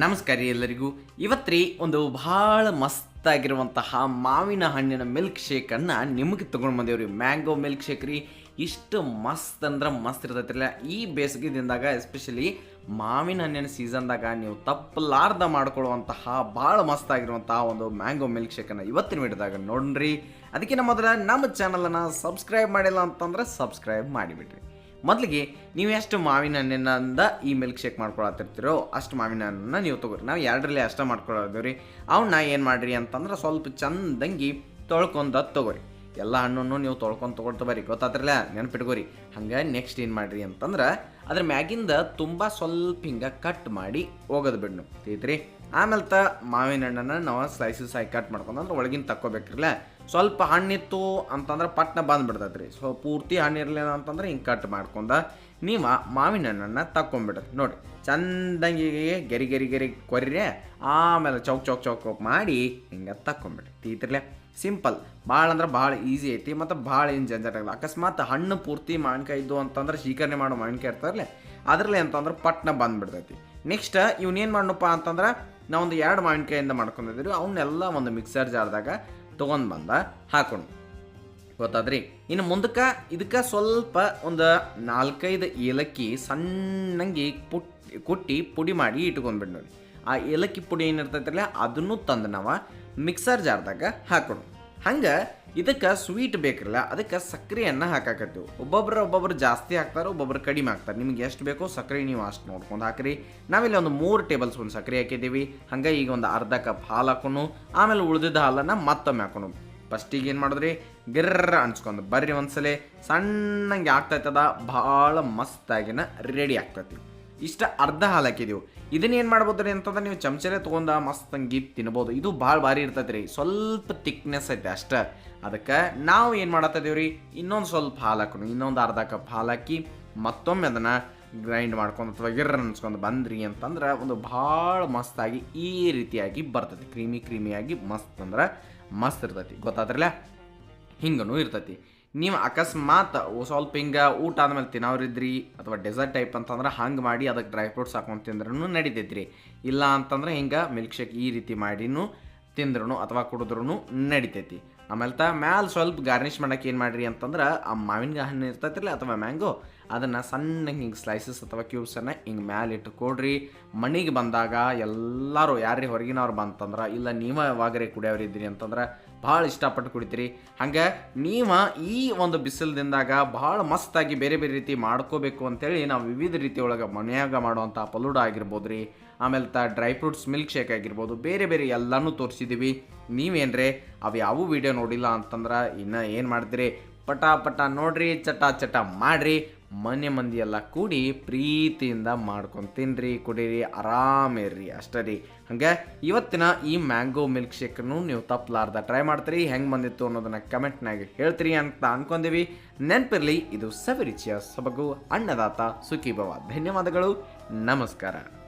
ನಮಸ್ಕಾರ ಎಲ್ಲರಿಗೂ. ಇವತ್ತು ಒಂದು ಭಾಳ ಮಸ್ತಾಗಿರುವಂತಹ ಮಾವಿನ ಹಣ್ಣಿನ ಮಿಲ್ಕ್ ಶೇಕನ್ನು ನಿಮಗೆ ತೊಗೊಂಡು ಬಂದೇವ್ರಿ ಮ್ಯಾಂಗೋ ಮಿಲ್ಕ್ ಶೇಕ್ ರೀ. ಇಷ್ಟು ಮಸ್ತ್ ಅಂದ್ರೆ ಮಸ್ತ್ ಇರ್ತೈತಿಲ್ಲ ಈ ಬೇಸಿಗೆ ದಿನದಾಗ ಎಸ್ಪೆಷಲಿ ಮಾವಿನ ಹಣ್ಣಿನ ಸೀಸನ್ದಾಗ ನೀವು ತಪ್ಪಲಾರ್ದ ಮಾಡ್ಕೊಳ್ಳುವಂತಹ ಭಾಳ ಮಸ್ತ್ ಆಗಿರುವಂತಹ ಒಂದು ಮ್ಯಾಂಗೋ ಮಿಲ್ಕ್ ಶೇಕನ್ನು ಇವತ್ತಿನ ವಿಡಿಯೋದಾಗ ನೋಡ್ರಿ. ಅದಕ್ಕಿಂತ ಮೊದಲ ನಮ್ಮ ಚಾನಲನ್ನು ಸಬ್ಸ್ಕ್ರೈಬ್ ಮಾಡಿಲ್ಲ ಅಂತಂದ್ರೆ ಸಬ್ಸ್ಕ್ರೈಬ್ ಮಾಡಿಬಿಡ್ರಿ. ಮೊದಲಿಗೆ ನೀವು ಎಷ್ಟು ಮಾವಿನ ಹಣ್ಣಿನಿಂದ ಈ ಮಿಲ್ಕ್ ಶೇಕ್ ಮಾಡ್ಕೊಳತ್ತಿರ್ತೀರೋ ಅಷ್ಟು ಮಾವಿನ ಹಣ್ಣನ್ನು ನೀವು ತಗೋರಿ. ನಾವು ಎರಡರಲ್ಲಿ ಅಷ್ಟೇ ಮಾಡ್ಕೊಳ್ಳೋದು ರೀ ಅವನ್ನ ಏನು ಮಾಡಿರಿ ಅಂತಂದ್ರೆ ಸ್ವಲ್ಪ ಚಂದಂಗಿ ತೊಳ್ಕೊಂಡು ತಗೋರಿ. ಎಲ್ಲ ಹಣ್ಣನ್ನು ನೀವು ತೊಳ್ಕೊಂಡು ತೊಗೊಳ್ತಾ ಬರ್ರಿ ಗೊತ್ತಾತ್ರಲ್ಲ ನೆನಪಿಟ್ಕೋರಿ. ಹಂಗೆ ನೆಕ್ಸ್ಟ್ ಏನು ಮಾಡಿರಿ ಅಂತಂದ್ರೆ ಅದ್ರ ಮ್ಯಾಗಿಂದ ತುಂಬ ಸ್ವಲ್ಪ ಹಿಂಗೆ ಕಟ್ ಮಾಡಿ ಹೋಗೋದು ಬಿಡ್ನು. ತಿಳಿತ್ರಿ? ಆಮೇಲೆ ತ ಮಾವಿನ ಹಣ್ಣನ್ನು ನಾವು ಸ್ಲೈಸಸ್ ಆಗಿ ಕಟ್ ಮಾಡ್ಕೊಂಡು ಅಂದ್ರೆ ಒಳಗಿನ ತಕ್ಕೋಬೇಕಿರಲ್ಲ ಸ್ವಲ್ಪ ಹಣ್ಣಿತ್ತು ಅಂತಂದ್ರೆ ಪಟ್ನ ಬಂದ್ಬಿಡ್ತೈತೆ ರೀ ಸೊ ಪೂರ್ತಿ ಹಣ್ಣಿರಲಿಲ್ಲ ಅಂತಂದ್ರೆ ಹಿಂಗೆ ಕಟ್ ಮಾಡ್ಕೊಂಡ ನೀವು ಮಾವಿನ ಹಣ್ಣನ್ನು ತಕ್ಕೊಂಬಿಡ್ರಿ ನೋಡಿ, ಚಂದಂಗಿ ಗೆರಿ ಗೆರಿ ಗೆರಿ ಕೊರ್ರೆ ಆಮೇಲೆ ಚೌಕ್ ಚೌಕ್ ಚೌಕ್ ಚೌಕ್ ಮಾಡಿ ಹಿಂಗೆ ತಕ್ಕೊಂಬಿಡ್ರಿ ತೀತಿರ್ಲೆ ಸಿಂಪಲ್. ಭಾಳ ಅಂದ್ರೆ ಭಾಳ ಈಸಿ ಐತಿ ಮತ್ತು ಭಾಳ ಏನು ಜಂಜಾಟ ಆಗಲ್ಲ. ಅಕಸ್ಮಾತ್ ಹಣ್ಣು ಪೂರ್ತಿ ಮಾವಿನಕಾಯಿ ಇದ್ದು ಅಂತಂದ್ರೆ ಶೀಕರಣೆ ಮಾಡೋ ಮಾವಿನಕಾಯಿ ಇರ್ತಾರಲ್ಲ ಅದರಲ್ಲಿ ಅಂತಂದ್ರೆ ಪಟ್ನ ಬಂದ್ಬಿಡ್ತೈತಿ. ನೆಕ್ಸ್ಟ್ ಇವನೇನು ಮಾಡಪ್ಪ ಅಂತಂದ್ರೆ ನಾವೊಂದು ಎರಡು ಮಾವಿನಕಾಯಿಂದ ಮಾಡ್ಕೊಂಡಿದ್ದೀವಿ ಅವನ್ನೆಲ್ಲ ಒಂದು ಮಿಕ್ಸರ್ ಜಾರ್ದಾಗ ತೊಗೊಂಡು ಬಂದ ಹಾಕೊಂಡು ಗೊತ್ತಾದ್ರಿ? ಇನ್ನು ಮುಂದಕ್ಕೆ ಇದಕ್ಕೆ ಸ್ವಲ್ಪ ಒಂದು ನಾಲ್ಕೈದು ಏಲಕ್ಕಿ ಸಣ್ಣಂಗಿ ಪುಟ್, ಕುಟ್ಟಿ ಪುಡಿ ಮಾಡಿ ಇಟ್ಕೊಂಡ್ಬಿಡ್ ನೋಡಿ. ಆ ಏಲಕ್ಕಿ ಪುಡಿ ಏನಿರ್ತೈತಲ್ಲ, ಅದನ್ನು ತಂದು ನಾವು ಮಿಕ್ಸರ್ ಜಾರ್ದಾಗ ಹಾಕೊಂಡು ಹಂಗೆ ಇದಕ್ಕೆ ಸ್ವೀಟ್ ಬೇಕಿರಲ್ಲ, ಅದಕ್ಕೆ ಸಕ್ಕರೆಯನ್ನು ಹಾಕಾಕತ್ತೀವಿ ಒಬ್ಬೊಬ್ರು ಒಬ್ಬೊಬ್ರು ಜಾಸ್ತಿ ಹಾಕ್ತಾರೆ, ಒಬ್ಬೊಬ್ರು ಕಡಿಮೆ ಹಾಕ್ತಾರೆ. ನಿಮ್ಗೆ ಎಷ್ಟು ಬೇಕೋ ಸಕ್ಕರೆ ನೀವು ಅಷ್ಟು ನೋಡ್ಕೊಂಡು ಹಾಕ್ರಿ. ನಾವಿಲ್ಲಿ ಒಂದು ಮೂರು ಟೇಬಲ್ ಸ್ಪೂನ್ ಸಕ್ಕರೆ ಹಾಕಿದ್ದೀವಿ. ಹಂಗೆ ಈಗ ಒಂದು ಅರ್ಧ ಕಪ್ ಹಾಲು ಹಾಕೊಂಡು ಆಮೇಲೆ ಉಳಿದಿದ್ದ ಹಾಲನ್ನು ಮತ್ತೊಮ್ಮೆ ಹಾಕೊಂಡು ಫಸ್ಟಿಗೆ ಏನು ಮಾಡಿದ್ರಿ? ಗಿರ್ರ ಅನ್ಸ್ಕೊಂಡು ಬರ್ರಿ ಒಂದ್ಸಲ. ಸಣ್ಣಂಗೆ ಆಗ್ತೈತದ, ಭಾಳ ಮಸ್ತಾಗಿನ ರೆಡಿ ಆಗ್ತೈತಿ. ಇಷ್ಟ ಅರ್ಧ ಹಾಲು ಹಾಕಿದೀವಿ ಇದನ್ನ ಏನು ಮಾಡ್ಬೋದ್ರಿ ಅಂತಂದ್ರೆ ನೀವು ಚಮಚಲೆ ತೊಗೊಂಡ ಹಂಗೆ ತಿನ್ಬೋದು. ಇದು ಭಾಳ ಭಾರಿ ಇರ್ತೈತೆ ರೀ ಸ್ವಲ್ಪ ತಿಕ್ನೆಸ್ ಐತೆ ಅಷ್ಟೇ. ಅದಕ್ಕೆ ನಾವು ಏನು ಮಾಡತ್ತಿದ್ದೀವಿ ರೀ ಇನ್ನೊಂದು ಸ್ವಲ್ಪ ಹಾಲು ಇನ್ನೊಂದು ಅರ್ಧ ಕಪ್ ಹಾಲು ಹಾಕಿ ಮತ್ತೊಮ್ಮೆ ಅದನ್ನು ಗ್ರೈಂಡ್ ಮಾಡ್ಕೊಂಡು ಅಥವಾ ಗಿರ್ರ ಅನ್ಸ್ಕೊಂಡು ಬಂದ್ರಿ ಅಂತಂದ್ರೆ ಒಂದು ಭಾಳ ಮಸ್ತಾಗಿ ಈ ರೀತಿಯಾಗಿ ಬರ್ತೈತಿ. ಕ್ರೀಮಿ ಕ್ರೀಮಿಯಾಗಿ ಮಸ್ತ್ ಅಂದ್ರೆ ಮಸ್ತ್ ಇರ್ತೈತಿ. ಗೊತ್ತಾದ್ರಲ್ಲ? ಹಿಂಗೂ ಇರ್ತೈತಿ. ನೀವು ಅಕಸ್ಮಾತ್ ಸ್ವಲ್ಪ ಹಿಂಗೆ ಊಟ ಆದಮೇಲೆ ತಿನ್ನೋರಿದ್ರಿ ಅಥವಾ ಡೆಸರ್ಟ್ ಟೈಪ್ ಅಂತಂದ್ರೆ ಹಂಗೆ ಮಾಡಿ ಅದಕ್ಕೆ ಡ್ರೈ ಫ್ರೂಟ್ಸ್ ಹಾಕೊಂಡು ತಿಂದ್ರೂ ನಡಿತೈತ್ರಿ. ಇಲ್ಲ ಅಂತಂದ್ರೆ ಹಿಂಗೆ ಮಿಲ್ಕ್ ಶೇಕ್ ಈ ರೀತಿ ಮಾಡಿನೂ ತಿಂದ್ರೂ ಅಥವಾ ಕುಡಿದ್ರೂ ನಡಿತೈತಿ. ಆಮೇಲೆ ತ ಮ್ಯಾಲೆ ಸ್ವಲ್ಪ ಗಾರ್ನಿಷ್ ಮಾಡೋಕೆ ಏನು ಮಾಡ್ರಿ ಅಂತಂದ್ರೆ ಆ ಮಾವಿನ ಹಣ್ಣು ಇರ್ತೈತಿರಲಿ ಅಥವಾ ಮ್ಯಾಂಗೋ ಅದನ್ನು ಸಣ್ಣ ಹಿಂಗೆ ಸ್ಲೈಸಸ್ ಅಥವಾ ಕ್ಯೂಬ್ಸನ್ನು ಹಿಂಗೆ ಮ್ಯಾಲೆ ಇಟ್ಟು ಕೊಡ್ರಿ. ಮನೆಗೆ ಬಂದಾಗ ಎಲ್ಲರೂ ಯಾರೇ ಹೊರಗಿನವ್ರು ಬಂತಂದ್ರೆ ಇಲ್ಲ ನೀವೇ ಇದ್ದೀರಿ ಅಂತಂದ್ರೆ ಭಾಳ ಇಷ್ಟಪಟ್ಟು ಕುಡಿತೀರಿ. ಹಂಗೆ ನೀವು ಈ ಒಂದು ಬಿಸಿಲದಿಂದಾಗ ಭಾಳ ಮಸ್ತಾಗಿ ಬೇರೆ ಬೇರೆ ರೀತಿ ಮಾಡ್ಕೋಬೇಕು ಅಂತೇಳಿ ನಾವು ವಿವಿಧ ರೀತಿ ಒಳಗೆ ಮನೆಯಾಗ ಮಾಡುವಂಥ ಪಲೂಡ ಆಗಿರ್ಬೋದು ರೀ, ಆಮೇಲೆ ತ ಡ್ರೈ ಫ್ರೂಟ್ಸ್ ಮಿಲ್ಕ್ ಶೇಕ್ ಆಗಿರ್ಬೋದು, ಬೇರೆ ಬೇರೆ ಎಲ್ಲನೂ ತೋರಿಸಿದ್ದೀವಿ ನೀವೇನ್ರೆ, ಅವು ಯಾವ ವಿಡಿಯೋ ನೋಡಿಲ್ಲ ಅಂತಂದ್ರೆ ಇನ್ನು ಏನು ಮಾಡ್ತೀರಿ? ಪಟ ಪಟ ನೋಡ್ರಿ, ಚಟ ಚಟ ಮಾಡ್ರಿ. ಮನೆ ಮಂದಿ ಕೂಡಿ ಪ್ರೀತಿಯಿಂದ ಮಾಡ್ಕೊಂಡು ತಿನ್ರಿ, ಕುಡೀರಿ ಆರಾಮಿರ್ರಿ ಅಷ್ಟೇ ರೀ. ಹಂಗೆ ಇವತ್ತಿನ ಈ ಮ್ಯಾಂಗೋ ಮಿಲ್ಕ್ ಶೇಕನ್ನು ನೀವು ತಪ್ಪಲಾರ್ದ ಟ್ರೈ ಮಾಡ್ತೀರಿ, ಹೆಂಗೆ ಬಂದಿತ್ತು ಅನ್ನೋದನ್ನ ಕಮೆಂಟ್ನಾಗ ಹೇಳ್ತೀರಿ ಅಂತ ಅನ್ಕೊಂಡೀವಿ. ನೆನಪಿರಲಿ, ಇದು ಸವಿರುಚಿಯ ಸೊಬಗು, ಅನ್ನದಾತ ಸುಖಿ ಭವ ಧನ್ಯವಾದಗಳು, ನಮಸ್ಕಾರ.